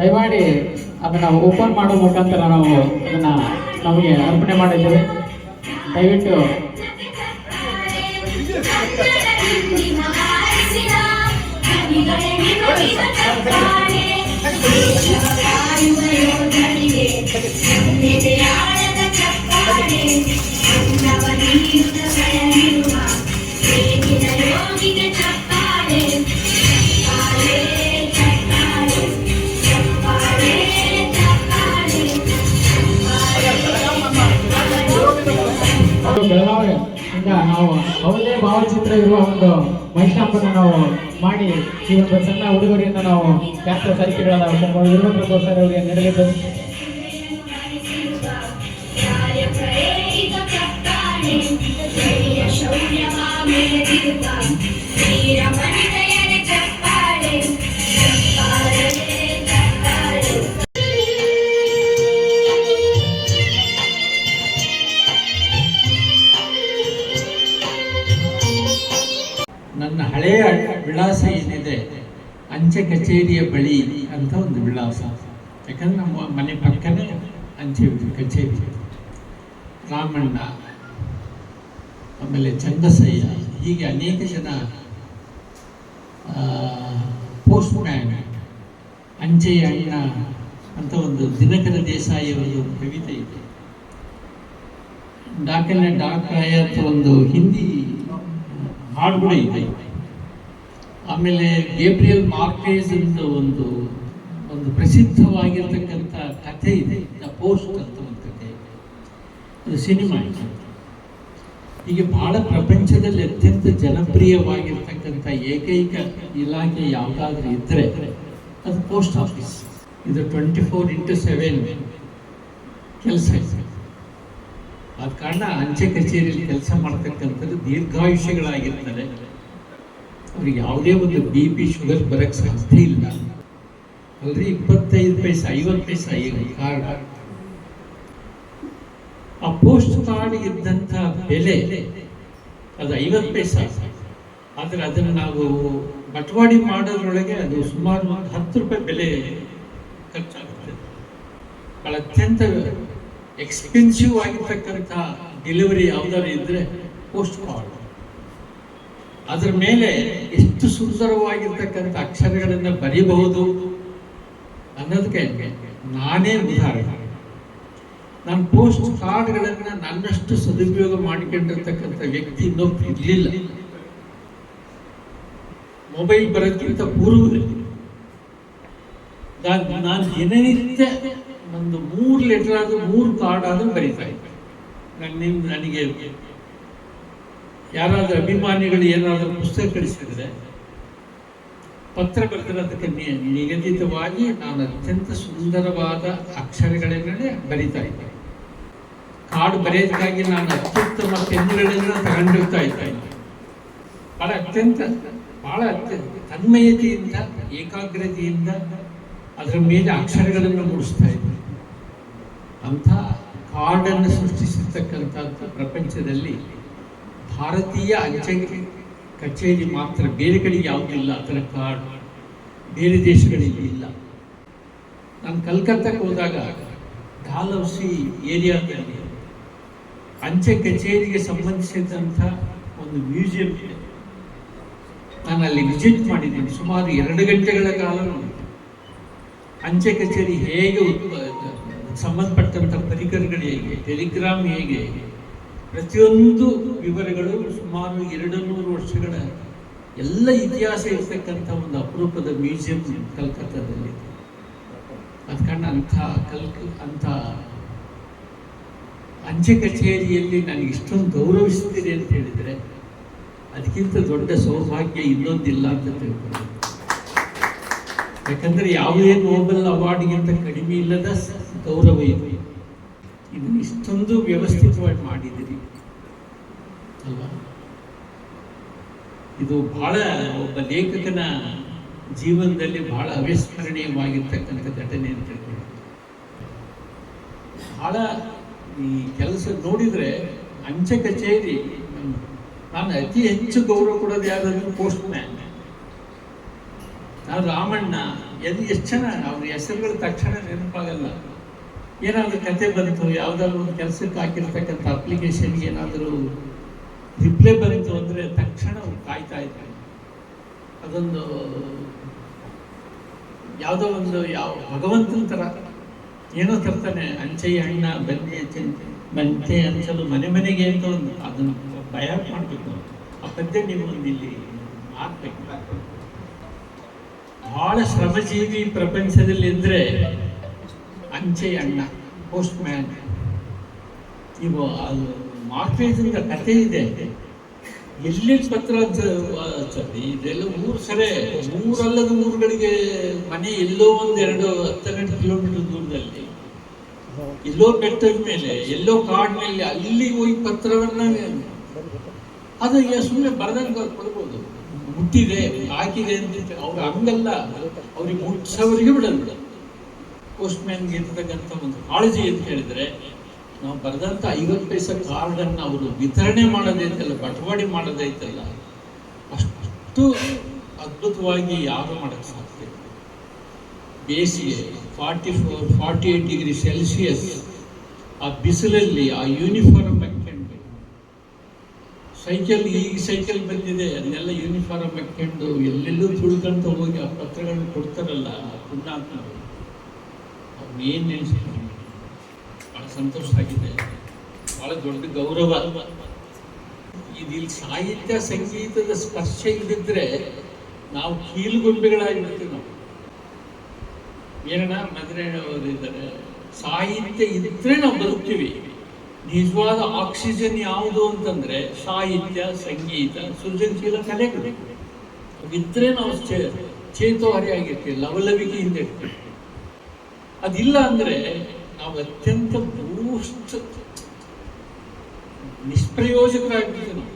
ದಯಮಾಡಿ ಅದನ್ನು ಓಪನ್ ಮಾಡೋ ಮುಖಾಂತರ ನಾವು ಅದನ್ನು ನಮಗೆ ಅರ್ಪಣೆ ಮಾಡಿದ್ದೇವೆ. ದಯವಿಟ್ಟು ಮತ್ತು ಬೆಳಗಾವಿಯಿಂದ ನಾವು ಅವರದೇ ಭಾವಚಿತ್ರ ಇರುವ ಒಂದು ಮಹಿಷಾಂಬನ ನಾವು ಮಾಡಿ ಈ ಒಂದು ಸಣ್ಣ ಉಡುಗೊರೆಯನ್ನು ನಾವು ಶಾಸ್ತ್ರ ಸಾಹಿತ್ಯಗಳಾದ ವೀರಭದ್ರ ಸರ್ ಅವರಿಗೆ ನೀಡಲಿದ್ದೇವೆ ನನ್ನ ಅಂಚೆ ಕಚೇರಿಯ ಬಳಿ ಅಂತ ಒಂದು ವಿಳಾಸ. ಯಾಕಂದ್ರೆ ನಮ್ಮ ಮನೆ ಪಕ್ಕನೇ ಅಂಚೆ ಕಚೇರಿ. ರಾಮಣ್ಣ, ಆಮೇಲೆ ಚಂದಸಯ್ಯ ಹೀಗೆ ಅನೇಕ ಜನ ಪೋಸ್ಟ್ ಮ್ಯಾನ್ ಅಂಚೆಯ ಅಣ್ಣ ಅಂತ ಒಂದು ದಿನಕರ ದೇಸಾಯಿ ಒಂದು ಕವಿತೆ ಇದೆ. ಡಾಕನ ಡಾಕ್ ಒಂದು ಹಿಂದಿ ಹಾಡು ಕೂಡ ಇದೆ. ಆಮೇಲೆ ಗೇಬ್ರಿಯಲ್ ಮಾರ್ಟೇಜ್ ಅಂತ ಒಂದು ಒಂದು ಪ್ರಸಿದ್ಧವಾಗಿರ್ತಕ್ಕಂಥ ಕಥೆ ಇದೆ. ದ ಪೋಸ್ಟ್ ಅಂತ ಒಂದು ಕಥೆ ಅದು ಸಿನಿಮಾ ಇದೆ. ಹೀಗೆ ಬಹಳ ಪ್ರಪಂಚದಲ್ಲಿ ಅತ್ಯಂತ ಜನಪ್ರಿಯವಾಗಿರ್ತಕ್ಕಂಥ ಏಕೈಕ ಇಲಾಖೆ ಯಾವುದಾದ್ರೂ ಇದ್ದರೆ ಅದು ಪೋಸ್ಟ್ ಆಫೀಸ್. ಇದು ಟ್ವೆಂಟಿ ಫೋರ್ ಇಂಟು ಸೆವೆನ್ ಕೆಲಸ ಇದೆ. ಆದ ಕಾರಣ ಅಂಚೆ ಕಚೇರಿಯಲ್ಲಿ ಕೆಲಸ ಮಾಡ್ತಕ್ಕಂಥದ್ದು ದೀರ್ಘಾಯುಷ್ಯಗಳಾಗಿರ್ತಾರೆ ಅವ್ರಿಗೆ ಯಾವುದೇ ಒಂದು ಬಿ ಪಿ ಶುಗರ್ ಬರಕ್ಕೆ ಸಾಧ್ಯ ಇಲ್ಲ. ಅಲ್ರಿ, ಇಪ್ಪತ್ತೈದು ಪೈಸೆ, ಐವತ್ತು ಪೈಸೆ ಕಾರ್ಡ್ ಆ ಪೋಸ್ಟ್ ಕಾರ್ಡ್ ಇದ್ದಂಥ ಬೆಲೆ ಅದು ಐವತ್ತು ಪೈಸೆ ಆದರೆ ಅದನ್ನು ನಾವು ಬಟವಾಡಿ ಮಾಡೋದ್ರೊಳಗೆ ಅದು ಸುಮಾರು ಒಂದು ಹತ್ತು ರೂಪಾಯಿ ಬೆಲೆ ಖರ್ಚಾಗುತ್ತೆ. ಬಹಳ ಅತ್ಯಂತ ಎಕ್ಸ್ಪೆನ್ಸಿವ್ ಆಗಿರ್ತಕ್ಕಂಥ ಡೆಲಿವರಿ ಯಾವ್ದಾದ್ರು ಇದ್ರೆ ಪೋಸ್ಟ್ ಕಾರ್ಡ್ ಅದರ ಮೇಲೆ ಎಷ್ಟು ಸುಂದರವಾಗಿರ್ತಕ್ಕಂಥ ಅಕ್ಷರಗಳನ್ನು ಬರೀಬಹುದು ಅನ್ನೋದಕ್ಕೆ ನಾನೇ ಉದಾಹರಣೆ. ನಾನು ಪೋಸ್ಟ್ ಕಾರ್ಡ್ಗಳನ್ನು ನನ್ನಷ್ಟು ಸದುಪಯೋಗ ಮಾಡಿಕೊಂಡಿರ್ತಕ್ಕಂಥ ವ್ಯಕ್ತಿ ಇನ್ನೊಬ್ಬ ಇರಲಿಲ್ಲ. ಮೊಬೈಲ್ ಬರೋಕ್ಕಿಂತ ಪೂರ್ವದಲ್ಲಿ ನಾನು ನಾನು ದಿನನಿತ್ಯ ಒಂದು ಮೂರು ಲೆಟರ್ ಆದರೂ ಮೂರು ಕಾರ್ಡ್ ಆದರೂ ಬರೀತಾ ಇದ್ದೆ. ನಾನು ನಿಮ್ಮ ನನಗೆ ಯಾರಾದ್ರೂ ಅಭಿಮಾನಿಗಳು ಏನಾದರೂ ಪುಸ್ತಕ ಕಳಿಸಿದ್ರೆ ಪತ್ರ ಬರೆದಿರೋದಕ್ಕೆ ಅದಕ್ಕೆ ನಿಗದಿತವಾಗಿ ನಾನು ಅತ್ಯಂತ ಸುಂದರವಾದ ಅಕ್ಷರಗಳನ್ನೇ ಬರಿತಾ ಇದ್ದೆ ಕಾಡು ಬರೆಯೋದಕ್ಕಾಗಿ ನಾನು ಅತ್ಯುತ್ತಮ ಪೆನ್ನುಗಳನ್ನ ತಗೊಂಡಿರ್ತಾ ಇದ್ದೆ. ಬಹಳ ಅತ್ಯಂತ ಬಹಳ ಅತ್ಯಂತ ತನ್ಮಯತೆಯಿಂದ, ಏಕಾಗ್ರತೆಯಿಂದ ಅದರ ಮೇಲೆ ಅಕ್ಷರಗಳನ್ನು ಮೂಡಿಸ್ತಾ ಇದ್ದೆ. ಅಂಥ ಕಾಡನ್ನು ಸೃಷ್ಟಿಸಿರ್ತಕ್ಕಂಥದ್ದು ಪ್ರಪಂಚದಲ್ಲಿ ಭಾರತೀಯ ಅಂಚೆ ಕಚೇರಿ ಮಾತ್ರ, ಬೇರೆ ಕಡೆಗೆ ಯಾವುದಿಲ್ಲ ಆ ಥರ ಕಾರ್ಡ್, ಬೇರೆ ದೇಶಗಳಿಗೆ ಇಲ್ಲ. ನಾನು ಕಲ್ಕತ್ತಾಕ್ಕೆ ಹೋದಾಗ ಡಾಲೌಸಿ ಏರಿಯಾದಲ್ಲಿ ಅಂಚೆ ಕಚೇರಿಗೆ ಸಂಬಂಧಿಸಿದಂಥ ಒಂದು ಮ್ಯೂಸಿಯಂ ಇದೆ. ನಾನು ಅಲ್ಲಿ ವಿಸಿಟ್ ಮಾಡಿದ್ದೀನಿ, ಸುಮಾರು ಎರಡು ಗಂಟೆಗಳ ಕಾಲ ಅಂಚೆ ಕಚೇರಿ ಹೇಗೆ ಉತ್ಪ- ಸಂಬಂಧಪಟ್ಟಂಥ ಪರಿಕರಗಳು ಹೇಗೆ, ಟೆಲಿಗ್ರಾಮ್ ಹೇಗೆ? ಪ್ರತಿಯೊಂದು ವಿವರಗಳು ಸುಮಾರು ಎರಡು ನೂರು ವರ್ಷಗಳ ಎಲ್ಲ ಇತಿಹಾಸ ಇರ್ತಕ್ಕಂಥ ಒಂದು ಅಪರೂಪದ ಮ್ಯೂಸಿಯಂ ಕಲ್ಕತ್ತಾದಲ್ಲಿ. ಅದು ಕಾರಣ ಅಂಥ ಕಲ್ಕ ಅಂಥ ಅಂಚೆ ಕಚೇರಿಯಲ್ಲಿ ನನಗೆ ಇಷ್ಟೊಂದು ಗೌರವಿಸ್ತೀರಿ ಅಂತ ಹೇಳಿದರೆ ಅದಕ್ಕಿಂತ ದೊಡ್ಡ ಸೌಭಾಗ್ಯ ಇನ್ನೊಂದಿಲ್ಲ ಅಂತ ತಿಳ್ಕೊಂಡು ಯಾಕಂದರೆ ಯಾವುದೇ ನೋಬೆಲ್ ಅವಾರ್ಡ್ಗಿಂತ ಕಡಿಮೆ ಇಲ್ಲದ ಗೌರವ ಇದು. ಇದನ್ನು ಇಷ್ಟೊಂದು ವ್ಯವಸ್ಥಿತವಾಗಿ ಮಾಡಿದಿರಿ ಅಲ್ವಾ? ಇದು ಬಹಳ ಒಬ್ಬ ಲೇಖಕನ ಜೀವನದಲ್ಲಿ ಬಹಳ ಅವಿಸ್ಮರಣೀಯವಾಗಿರ್ತಕ್ಕಂಥ ಘಟನೆ ಅಂತ ಹೇಳ್ಕೊಂಡು ಬಹಳ ಈ ಕೆಲಸ ನೋಡಿದ್ರೆ ಅಂಚೆ ಕಚೇರಿ ನನ್- ನಾನು ಅತಿ ಹೆಚ್ಚು ಗೌರವ ಕೊಡೋದು ಯಾವ್ದಾದ್ರು ಪೋಸ್ಟ್ ಮ್ಯಾನ್ ನಾನು ರಾಮಣ್ಣ ಎಲ್ಲಿ ಎಷ್ಟು ಚೆನ್ನಾಗಿ ಅವ್ರ ಹೆಸರುಗಳು ತಕ್ಷಣ ನೆನಪಾಗಲ್ಲ. ಏನಾದರೂ ಕತೆ ಬಂತು, ಯಾವುದಾದ್ರೂ ಒಂದು ಕೆಲಸಕ್ಕೆ ಹಾಕಿರ್ತಕ್ಕಂಥ ಅಪ್ಲಿಕೇಶನ್ಗೆ ಏನಾದರೂ ರಿಪ್ಲೈ ಬಂತು ಅಂದರೆ ತಕ್ಷಣ ಕಾಯ್ತಾ ಇದ್ದಾರೆ. ಅದೊಂದು ಯಾವುದೋ ಒಂದು ಯಾವ ಭಗವಂತನ ಥರ. ಏನೋ ತರ್ತಾನೆ, ಅಂಚೆಯ ಅಣ್ಣ, ಬನ್ನಿ ಚಿಂತೆ ಬಂತೆ ಅಂಚಲು ಮನೆ ಮನೆಗೆ ಅಂತ ಒಂದು ಅದನ್ನು ಭಯ ಮಾಡಬೇಕು ಆ ಪದ್ಯ ನೀವು ಒಂದು ಇಲ್ಲಿ ಹಾಕ್ಬೇಕು. ಬಹಳ ಶ್ರಮಜೀವಿ ಪ್ರಪಂಚದಲ್ಲಿ ಇದ್ರೆ ಅಂಚೆ ಅಣ್ಣ ಪೋಸ್ಟ್ ಮ್ಯಾನ್ ಇವು ಅದು ಮಾರ್ಕ್ವೇಜಿಂದ ಕಥೆ ಇದೆ. ಎಲ್ಲಿ ಪತ್ರ ಇದೆಲ್ಲ ಊರು ಸರಿ, ಊರಲ್ಲದ ಊರುಗಳಿಗೆ ಮನೆ ಎಲ್ಲೋ ಒಂದು ಒಂದೆರಡು ಹತ್ತೆರಡು ಕಿಲೋಮೀಟರ್ ದೂರದಲ್ಲಿ. ಎಲ್ಲೋ ಬೆಟ್ಟದ ಮೇಲೆ, ಎಲ್ಲೋ ಕಾಡಿನಲ್ಲಿ ಅಲ್ಲಿ ಹೋಗಿ ಪತ್ರವನ್ನ ಅದು ಸುಮ್ಮನೆ ಬರದಂಗೆ ಕೊಡ್ಬೋದು. ಮುಟ್ಟಿದೆ, ಹಾಕಿದೆ ಅಂತ ಅವ್ರು ಹಂಗಲ್ಲ. ಅವ್ರಿಗೆ ಮುಟ್ಸೋರಿಗೆ ಬಿಡಲ್ಲ. ಪೋಸ್ಟ್ ಮ್ಯಾನ್ಗೆ ಇರ್ತಕ್ಕಂಥ ಒಂದು ಕಾಳಜಿ ಅಂತ ಹೇಳಿದ್ರೆ, ನಾವು ಬರೆದಂಥ ಐವತ್ತು ಪೈಸೆ ಕಾರ್ಡನ್ನು ಅವರು ವಿತರಣೆ ಮಾಡೋದೈತಲ್ಲ ಬಟವಾಡಿ ಮಾಡೋದೈತಲ್ಲ ಅಷ್ಟು ಅದ್ಭುತವಾಗಿ ಯಾರು ಮಾಡೋಕ್ಕೆ ಸಾಧ್ಯ. ಬೇಸಿಗೆ forty four forty eight degree Celsius ಆ ಬಿಸಿಲಲ್ಲಿ ಆ ಯೂನಿಫಾರ್ಮ್ ಹಾಕ್ಕೊಂಡು ಸೈಕಲ್ ಈಗ ಸೈಕಲ್ ಬಂದಿದೆ, ಅದನ್ನೆಲ್ಲ ಯೂನಿಫಾರ್ಮ್ ಹಾಕ್ಕೊಂಡು, ಎಲ್ಲೆಲ್ಲೂ ತುಳ್ಕೊಂತ ಹೋಗಿ ಆ ಪತ್ರಗಳನ್ನ ಕೊಡ್ತಾರಲ್ಲ ಪುಣ್ಯಾತ್ಮರು ಅವ್ರು ಏನು ಭಾಳ ಸಂತೋಷ ಆಗಿದೆ. ಭಾಳ ದೊಡ್ಡ ಗೌರವ. ಇದು ಇಲ್ಲಿ ಸಾಹಿತ್ಯ ಸಂಗೀತದ ಸ್ಪರ್ಶ ಇಲ್ಲದಿದ್ರೆ ನಾವು ಕೀಲುಗೊಂಬೆಗಳಾಗಿರ್ತೀವಿ ನಾವು. ಏನಣ್ಣ ಅವರು ಇದ್ದಾರೆ. ಸಾಹಿತ್ಯ ಇದ್ರೆ ನಾವು ಬದುಕ್ತೀವಿ. ನಿಜವಾದ ಆಕ್ಸಿಜನ್ ಯಾವುದು ಅಂತಂದ್ರೆ ಸಾಹಿತ್ಯ, ಸಂಗೀತ, ಸೃಜನಶೀಲ ಕಲೆಗಳು. ಇದ್ರೆ ನಾವು ಚೇತೋಹರಿ ಆಗಿರ್ತೀವಿ ಲವಲವಿಕೆಯಿಂದ ಇರ್ತೀವಿ. ಅದಿಲ್ಲ ಅಂದ್ರೆ ನಾವು ಅತ್ಯಂತ ಬೂಸ್ಟ್ ನಿಷ್ಪ್ರಯೋಜಕರಾಗ್ತೀವಿ ನಾವು.